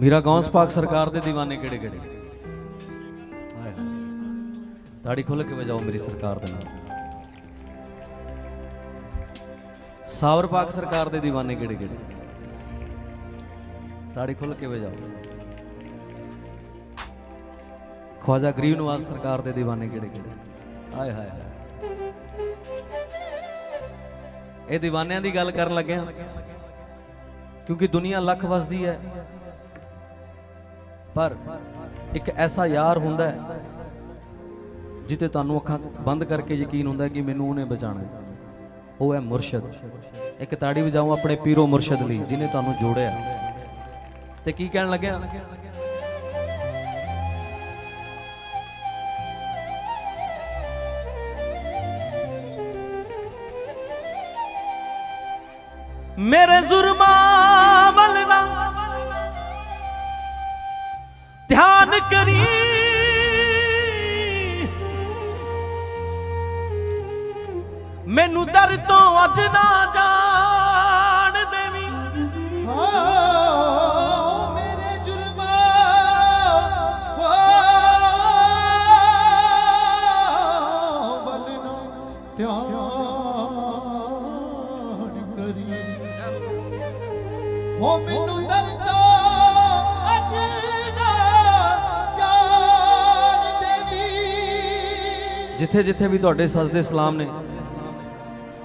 ਮੀਰਾ ਗੌਂਸ ਪਾਕ ਸਰਕਾਰ ਦੇ دیਵਾਨੇ ਕਿਹੜੇ ਕਿਹੜੇ? ਹਾਏ ਤਾੜੀ ਖੁੱਲ ਕੇ ਵਜਾਓ ਮੇਰੀ ਸਰਕਾਰ ਦੇ ਨਾਲ। ਸਾਵਰ ਪਾਕ ਸਰਕਾਰ ਦੇ دیਵਾਨੇ ਕਿਹੜੇ ਕਿਹੜੇ? ਤਾੜੀ ਖੁੱਲ ਕੇ ਵਜਾਓ। ਖਵਾਜਾ ਗਰੀਬ ਨਵਾਜ਼ ਸਰਕਾਰ ਦੇ دیਵਾਨੇ ਕਿਹੜੇ ਕਿਹੜੇ? ਹਾਏ ਹਾਏ। ਇਹ دیਵਾਨਿਆਂ ਦੀ ਗੱਲ ਕਰਨ ਲੱਗਿਆ ਕਿਉਂਕਿ ਦੁਨੀਆ ਲੱਖ ਵਸਦੀ ਹੈ। ਪਰ ਇੱਕ ਐਸਾ ਯਾਰ ਹੁੰਦਾ ਹੈ ਜਿੱਤੇ ਤੁਹਾਨੂੰ ਅੱਖਾਂ ਬੰਦ ਕਰਕੇ ਯਕੀਨ ਹੁੰਦਾ ਕਿ ਮੈਨੂੰ ਉਹਨੇ ਬਚਾਣਾ ਉਹ ਹੈ ਮੁਰਸ਼ਿਦ। ਇੱਕ ਤਾੜੀ ਵਜਾਓ ਆਪਣੇ ਪੀਰੋ ਮੁਰਸ਼ਿਦ ਲਈ ਜਿਨੇ ਤੁਹਾਨੂੰ ਜੋੜਿਆ। ਤੇ ਕੀ ਕਹਿਣ ਲੱਗਿਆ? ਮੇਰੇ ਜ਼ੁਰਮਾਂ ਧਿਆਨ ਕਰੀ। ਮੈਨੂੰ ਦਰ ਤੋਂ ਅੱਜ ਨਾ ਜਾਣ ਦੇਵੀਂ। ਹਾਂ ਮੇਰੇ ਜੁਰਮਾ ਵੱਲ ਨਾ ਧਿਆਨ ਕਰੀ। ਹੋ ਮੈਨੂੰ ਦਰ ਤੋਂ ਜਿੱਥੇ ਜਿੱਥੇ ਵੀ ਤੁਹਾਡੇ ਸਜਦੇ ਸਲਾਮ ਨੇ,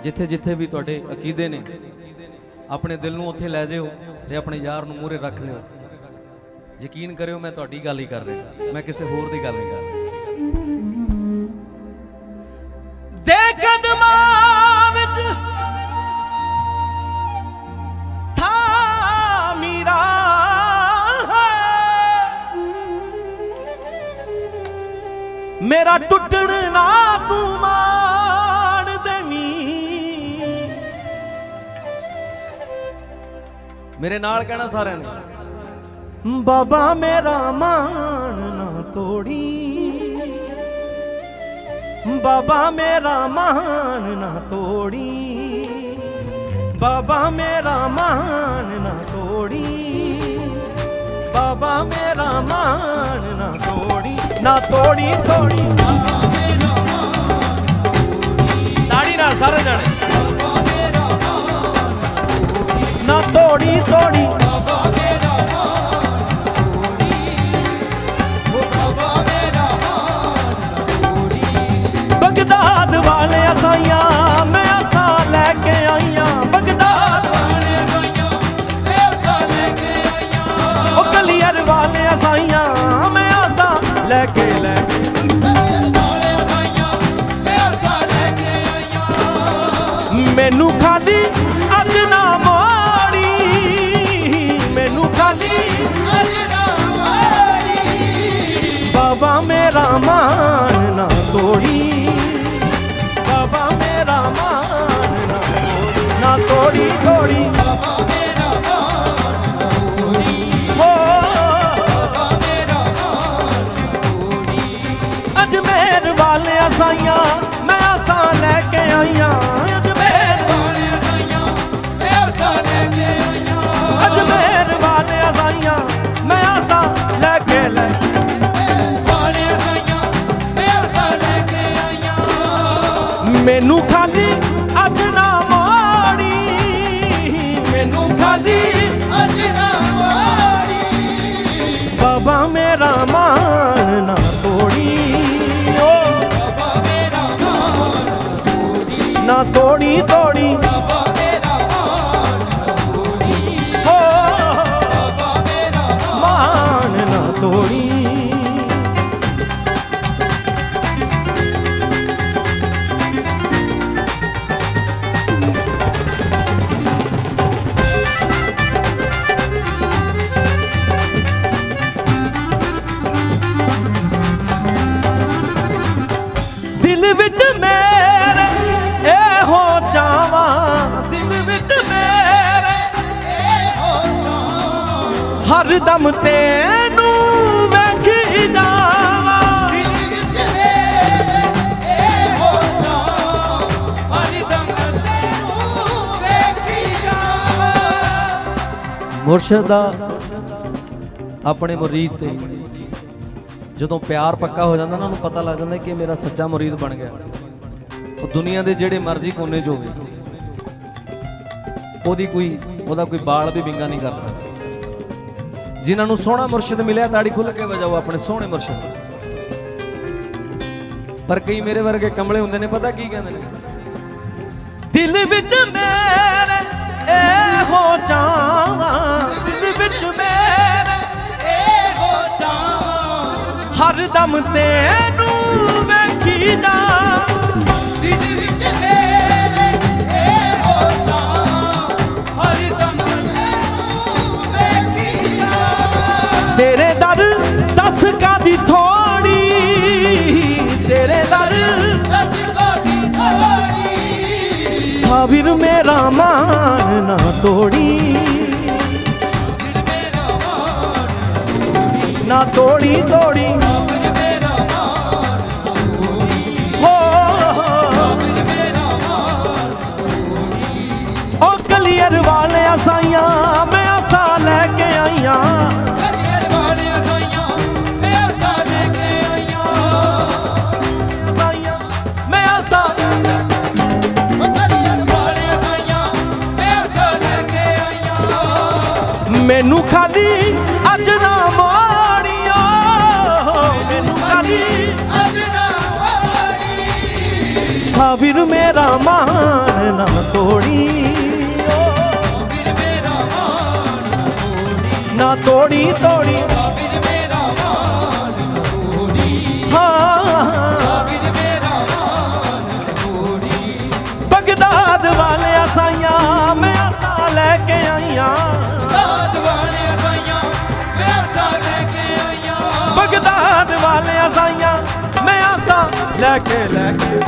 ਜਿੱਥੇ ਜਿੱਥੇ ਵੀ ਤੁਹਾਡੇ ਅਕੀਦੇ ਨੇ, ਆਪਣੇ ਦਿਲ ਨੂੰ ਉੱਥੇ ਲੈ ਜਾਇਓ ਤੇ ਆਪਣੇ ਯਾਰ ਨੂੰ ਮੂਹਰੇ ਰੱਖ ਲਿਓ। ਯਕੀਨ ਕਰਿਓ ਮੈਂ ਤੁਹਾਡੀ ਗੱਲ ਹੀ ਕਰ ਰਿਹਾ। ਮੈਂ ਕਿਸੇ ਹੋਰ ਦੀ ਗੱਲ ਨਹੀਂ ਕਰ ਰਿਹਾ। ਮੇਰਾ ਟੁੱਟਣ ਨਾ ਤੂੰ ਮਾਣ ਦੇਵੀਂ। ਮੇਰੇ ਨਾਲ ਕਹਿਣਾ ਸਾਰਿਆਂ ਨੇ, ਬਾਬਾ ਮੇਰਾ ਮਾਣ ਨਾ ਤੋੜੀ। ਬਾਬਾ ਮੇਰਾ ਮਾਣ ਨਾ ਤੋੜੀ। ਬਾਬਾ ਮੇਰਾ ਮਾਣ ਨਾ ਤੋੜੀ। ਬਾਬਾ ਮੇਰਾ ਮਾਣ ਨਾ ਤੋੜੀ। ਨਾ ਤੋੜੀ ਤੋੜੀ। ਤਾੜੀ ਨਾਲ ਸਾਰੇ ਜਾਣੇ। ਨਾ ਤੋੜੀ ਤੋੜੀ। ਮੇਰਾ ਮਾਨ ਨਾ ਤੋੜੀ। ਬਾਬਾ ਮੇਰਾ ਮਾਨ ਨਾ ਤੋੜੀ। ਨਾ ਤੋੜੀ ਤੋੜੀ। ਹੋ। ਅਜਮੇਰ ਵਾਲੇ ਅਸਾਈਆਂ ਮੈਂ ਆਸਾਂ ਲੈ ਬਾਬਾ ਹਰ ਦਮ ਤੈਨੂੰ ਵੇਖੀ ਜਾਵਾਂ। ਮੁਰਸ਼ਦਾ ਆਪਣੇ ਮੁਰੀਦ ਤੇ ਜਦੋਂ ਪਿਆਰ ਪੱਕਾ ਹੋ ਜਾਂਦਾ ਨਾ, ਉਹਨੂੰ ਪਤਾ ਲੱਗ ਜਾਂਦਾ ਕਿ ਇਹ ਮੇਰਾ ਸੱਚਾ ਮੁਰੀਦ ਬਣ ਗਿਆ। ਉਹ ਦੁਨੀਆ ਦੇ ਜਿਹੜੇ ਮਰਜ਼ੀ ਕੋਨੇ 'ਚ ਹੋਵੇ, ਉਹਦੀ ਕੋਈ ਉਹਦਾ ਕੋਈ ਬਾਲ ਵੀ ਵਿੰਗਾ ਨਹੀਂ ਕਰਦਾ। ਜਿਨ੍ਹਾਂ ਨੂੰ ਸੋਹਣਾ ਮੁਰਸ਼ਿਦ ਮਿਲਿਆ ਤਾੜੀ ਖੁੱਲ ਕੇ ਵਜਾਓ ਆਪਣੇ ਸੋਹਣੇ ਮੁਰਸ਼ਿਦ ਨੂੰ। ਪਰ ਕਈ ਮੇਰੇ ਵਰਗੇ ਕਮਲੇ ਹੁੰਦੇ ਨੇ, ਪਤਾ ਕੀ ਕਹਿੰਦੇ ਨੇ ਦਿਲ ਵਿੱਚ ਮੇਰੇ ਇਹੋ ਚਾਹਾਂ, ਦਿਲ ਵਿੱਚ ਮੇਰੇ ਇਹੋ ਚਾਹਾਂ, ਹਰ ਦਮ ਤੈਨੂੰ ਵੇਖੀ ਜਾ ਦਿਲ ਵਿੱਚ ਸਾਵਿਰ ਮੇਰਾ ਮਾਨ ਨਾ ਤੋੜੀ। ਨਾ ਤੋੜੀ ਤੋੜੀ। ਮੈਨੂੰ ਖਾਲੀ ਅੱਜ ਨਾ ਮਾੜੀਓ ਮੈਨੂੰ ਖਾਲੀ ਅੱਜ ਨਾ ਵਾਰੀ ਸਾਵਿਰ ਮੇਰਾ ਮਾਨ ਨਾ ਤੋੜੀ ਦਿਲ ਮੇਰਾ ਮਾਨ ਨਾ ਤੋੜੀ ਤੋੜੀ। ਦਿਲ ਵਾਲਿਆ ਸਾਈਆਂ, ਮੈਂ ਆਸਾਂ ਲੈ ਕੇ ਲੈ ਕੇ।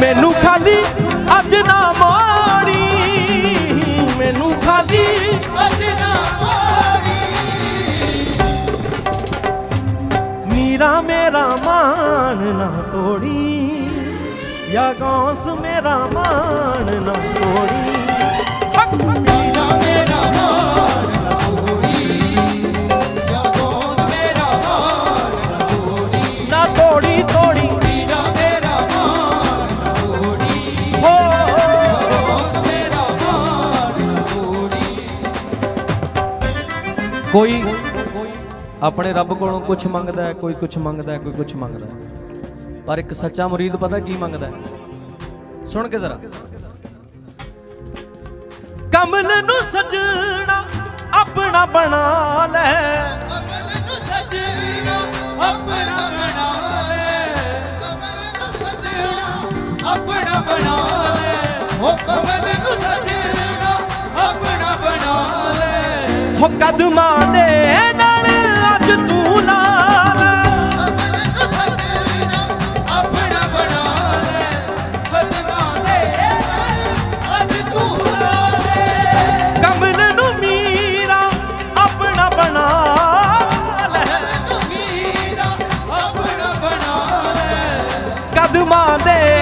ਮੈਨੂੰ ਖਾਲੀ ਅੱਜ ਨਾ ਮਾੜੀ, ਮੈਨੂੰ ਖਾਲੀ ਅੱਜ ਨਾ ਵਾਰੀ ਮੀਰਾ ਮੇਰਾ ਮਾਨ ਨਾ ਤੋੜੀ ਯਾ ਗੌਸ ਮੇਰਾ ਮਾਨ ਨਾ ਤੋੜੀ। ਕੋਈ ਆਪਣੇ ਰੱਬ ਕੋਲੋਂ ਕੁਝ ਮੰਗਦਾ ਹੈ, ਕੋਈ ਕੁਝ ਮੰਗਦਾ ਹੈ, ਕੋਈ ਕੁਝ ਮੰਗਦਾ ਹੈ। ਪਰ ਇੱਕ ਸੱਚਾ ਮੁਰੀਦ ਪਤਾ ਕੀ ਮੰਗਦਾ ਹੈ? ਸੁਣ ਕੇ ਜ਼ਰਾ। ਕਮਲ ਨੂੰ ਸਜਣਾ ਆਪਣਾ ਬਣਾ ਲੈ ਕਮਲ ਨੂੰ ਸਜਣਾ ਆਪਣਾ ਬਣਾ ਲੈ। ਕਮਲ ਨੂੰ ਸਜਣਾ ਆਪਣਾ ਬਣਾ ਲੈ। ਉਹ ਕਮਲ ਨੂੰ ਸਜਣਾ ਹੋ ਕਦਮਾਂ ਦੇ ਨਾਲ ਅੱਜ ਤੂੰ ਨਾਲ। ਕਮਲ ਨੂੰ ਸਜਣਾ ਆਪਣਾ ਬਣਾ ਲੈ। ਕਦਮਾਂ ਦੇ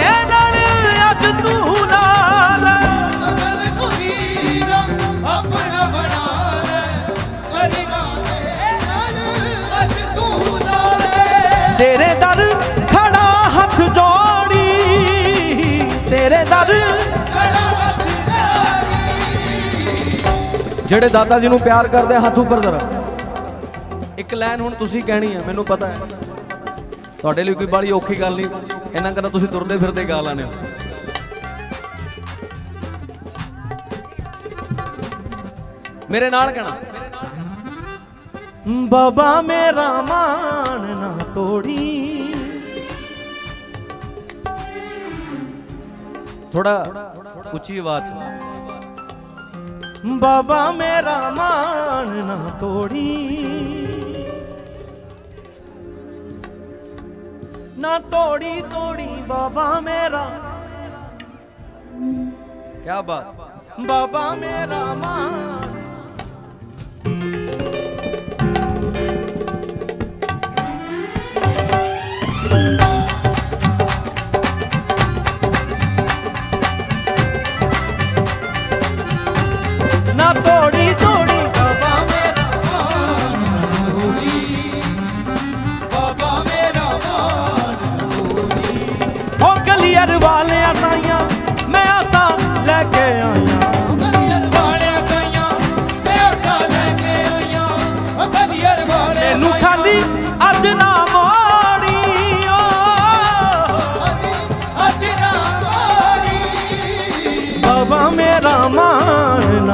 ਤੇਰੇ ਦਰ ਖੜਾ ਹੱਥ ਜੋੜੀ। ਤੇਰੇ ਦਰ ਜਿਹੜੇ ਦਾਦਾ ਜੀ ਨੂੰ ਪਿਆਰ ਕਰਦੇ ਆ, ਹੱਥ ਉੱਪਰ ਜ਼ਰਾ। ਇੱਕ ਲਾਈਨ ਹੁਣ ਤੁਸੀਂ ਕਹਿਣੀ ਹੈ ਮੈਨੂੰ ਪਤਾ ਹੈ। ਤੁਹਾਡੇ ਲਈ ਕੋਈ ਬੜੀ ਔਖੀ ਗੱਲ ਨਹੀਂ। ਇਹਨਾਂ ਕਰਨਾ ਤੁਸੀਂ ਤੁਰਦੇ ਫਿਰਦੇ ਗਾ ਲਾਣੇ ਹੋ। ਮੇਰੇ ਨਾਲ ਕਹਿਣਾ। ਬਾਬਾ ਮੇਰਾ ਮਾਨ ਨਾ ਤੋੜੀ। ਥੋੜਾ ਉੱਚੀ ਆਵਾਜ਼ ਬਾਬਾ ਮੇਰਾ ਮਾਨ ਨਾ ਤੋੜੀ। ਨਾ ਤੋੜੀ ਤੋੜੀ ਬਾਬਾ ਮੇਰਾ। ਕੀ ਬਾਤ। ਬਾਬਾ ਮੇਰਾ ਮਾਨ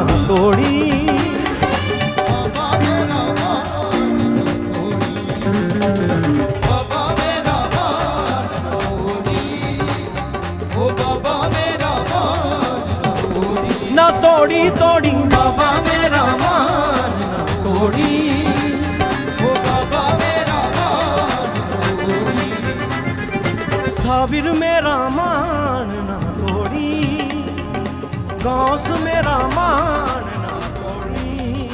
ਮਾਨ ਤੋੜੀ। ਬਾਬਾ ਮੇਰਾ ਮਾਨ ਬਾਬਾ ਮੇਰਾ ਮਾਨ ਹੋਣੀ ਓ ਬਾਬਾ ਮੇਰਾ ਮਾਨ ਨਾ ਤੋੜੀ ਤੋੜੀ। ਬਾਬਾ ਮੇਰਾ ਮਾਨ ਨਾ ਤੋੜੀ। ਬਾਬਾ ਮੇਰਾ ਮਾਨ ਸਾਬਿਰ ਮੇਰਾ ਮਾਨ ਨਾ गौस मेरा मान ना तोड़ी।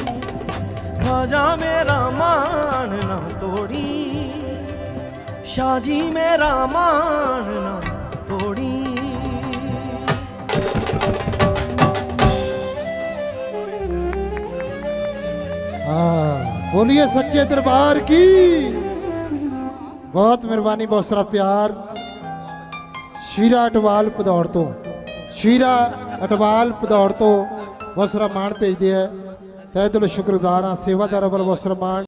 ख्वाजा मेरा मान ना तोड़ी। शाजी मेरा मान ना तोड़ी। हाँ, बोलिए सच्चे दरबार की। बहुत मेहरबानी, बहुत सारा प्यार। शीरा अटवाल पदौड़ तो। शीरा ਅਟਵਾਲ ਪਦੌੜ ਤੋਂ ਵਸਰਾ ਸਾਰਾ ਮਾਣ ਭੇਜਦੇ ਹੈ ਤਹਿ ਦਿਲੋਂ ਸ਼ੁਕਰਗੁਜ਼ਾਰ ਹਾਂ, ਸੇਵਾਦਾਰ ਵੱਲੋਂ ਵਸਰਾ ਸਾਰਾ ਮਾਣ